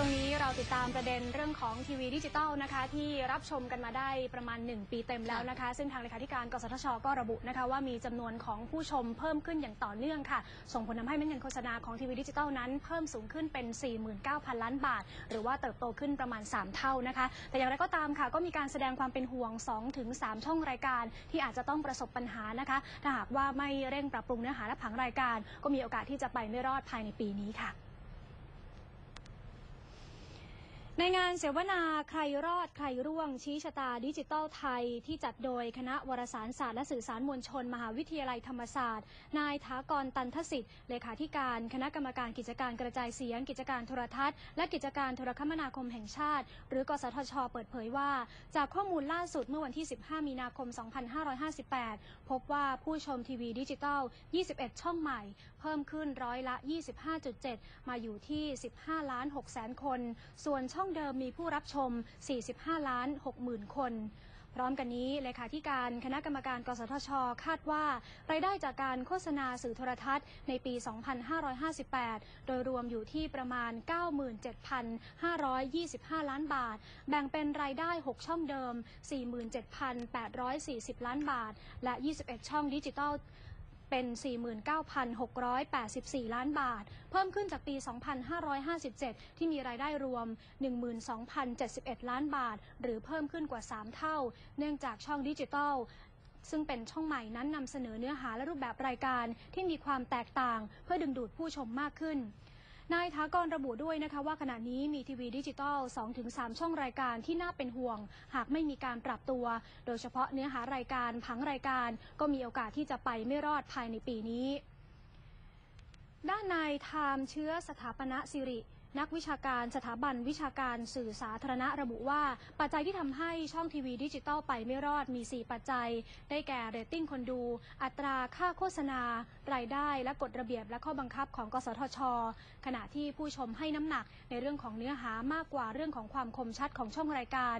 ตรงนี้เราติดตามประเด็นเรื่องของทีวีดิจิตอลนะคะ ที่รับชมกันมาได้ประมาณ 1 ปีเต็มแล้วนะคะ ซึ่งทางเลขาธิการกสทช ก็ระบุนะคะ ว่ามีจำนวนของผู้ชมเพิ่มขึ้นอย่างต่อเนื่องค่ะ ส่งผลทำให้เม็ดเงินโฆษณาของทีวีดิจิตอลนั้นเพิ่มสูงขึ้นเป็น 49,000 ล้านบาท หรือว่าเติบโตขึ้นประมาณ 3 เท่านะคะ แต่อย่างไรก็ตามค่ะ ก็มีการแสดงความเป็นห่วง 2-3 ช่องรายการ ที่อาจจะต้องประสบปัญหานะคะ ถ้าหากว่าไม่เร่งปรับปรุงเนื้อหาและผังรายการ ก็มีโอกาสที่จะไปไม่รอดภายในปีนี้ค่ะ ในงานเสวนาใครรอดใครร่วง ชี้ชะตาดิจิทัลไทยที่จัดโดยคณะวารสารศาสตร์และสื่อสารมวลชน มหาวิทยาลัยธรรมศาสตร์ นายถากรตันทสิทธิ์เลขาธิการคณะกรรมการกิจการกระจายเสียง กิจการโทรทัศน์ และกิจการโทรคมนาคมแห่งชาติ หรือกสทช เปิดเผยว่า จากข้อมูลล่าสุดเมื่อวันที่ 15 มีนาคม 2558 พบว่าผู้ชมทีวีดิจิทัล21 ช่องใหม่ เพิ่มขึ้นร้อยละ 25.7 มาอยู่ที่ 15 ล้าน 6 แสนคน ส่วนช่องเดิมมีผู้รับชม 45 ล้าน6หมื่นคน พร้อมกันนี้เลขาธิการคณะกรรมการกสทช คาดว่า รายได้จากการโฆษณาสื่อโทรทัศน์ในปี 2558 โดยรวมอยู่ที่ประมาณ 97,525 ล้านบาท แบ่งเป็นรายได้ 6 ช่องเดิม 47,840 ล้านบาท และ 21 ช่องดิจิทัล เป็น 49,684 ล้านบาท เพิ่มขึ้นจากปี 2557 ที่มีรายได้รวม 12,071 ล้านบาท หรือเพิ่มขึ้นกว่า 3 เท่า เนื่องจากช่องดิจิทัลซึ่งเป็นช่องใหม่นั้นนำเสนอเนื้อหาและรูปแบบรายการที่มีความแตกต่าง เพื่อดึงดูดผู้ชมมากขึ้น นายทากรระบุด้วยนะคะว่าขณะนี้มีทีวีดิจิตอล 2-3 ช่องรายการที่น่าเป็นห่วง หากไม่มีการปรับตัว โดยเฉพาะเนื้อหารายการผังรายการ ก็มีโอกาสที่จะไปไม่รอดภายในปีนี้ ด้านนายทามเชื้อสถาปนสิริ นักวิชาการสถาบันวิชาการสื่อสาธารณะระบุว่า ปัจจัยที่ทำให้ช่องทีวีดิจิตอลไปไม่รอดมี 4 ปัจจัย ได้แก่เรตติ้งคนดู อัตราค่าโฆษณา รายได้ และกฎระเบียบและข้อบังคับของ กสทช ขณะที่ผู้ชมให้น้ำหนักในเรื่องของเนื้อหามากกว่าเรื่องของความคมชัดของช่องรายการ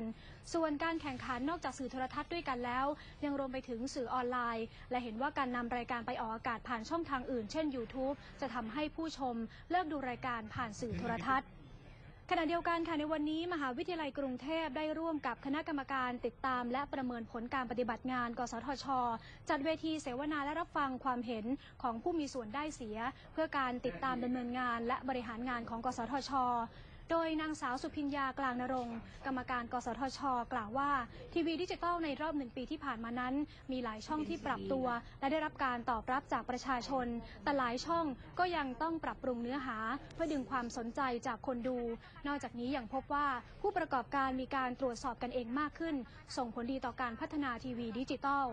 ส่วนการแข่งขันนอกจากสื่อโทรทัศน์ด้วยกันแล้ว ยังรวมไปถึงสื่อออนไลน์ และเห็นว่าการนำรายการไปออกอากาศผ่านช่องทางอื่น เช่น YouTube จะทำให้ผู้ชมเลิกดูรายการผ่านสื่อโทรทัศน์ขณะเดียวกันค่ะในวันนี้มหาวิทยาลัยกรุงเทพได้ร่วมกับคณะกรรมการติดตาม และประเมินผลการปฏิบัติงาน กสทช จัดเวทีเสวนาและรับฟังความเห็นของผู้มีส่วนได้เสีย เพื่อการติดตามดำเนินงาน และบริหารงานของ กสทช โดยนางสาวสุพิญญากลางนรงกรรมการ กสทช กล่าวว่า ทีวีดิจิตอลในรอบหนึ่งปีที่ผ่านมานั้น มีหลายช่องที่ปรับตัว และได้รับการตอบรับจากประชาชน แต่หลายช่องก็ยังต้องปรับปรุงเนื้อหา เพื่อดึงความสนใจจากคนดู นอกจากนี้ยังพบว่าผู้ประกอบการมีการตรวจสอบกันเองมากขึ้น ส่งผลดีต่อการพัฒนาทีวีดิจิตอล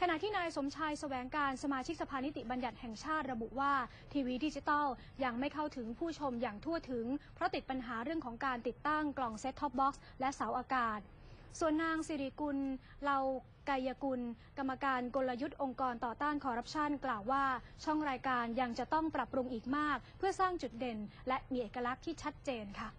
ขณะที่นายสมชายแสวงการสมาชิกสภานิติบัญญัติแห่งชาติระบุว่า ทีวีดิจิตอลยังไม่เข้าถึงผู้ชมอย่างทั่วถึง เพราะติดปัญหาเรื่องของการติดตั้งกล่องเซ็ตท็อปบ็อกซ์และเสาอากาศ ส่วนนางสิริกุลเลากายกุล กรรมการกลยุทธ์องค์กรต่อต้านคอร์รัปชันกล่าวว่า ช่องรายการยังจะต้องปรับปรุงอีกมาก เพื่อสร้างจุดเด่น และมีเอกลักษณ์ที่ชัดเจนค่ะ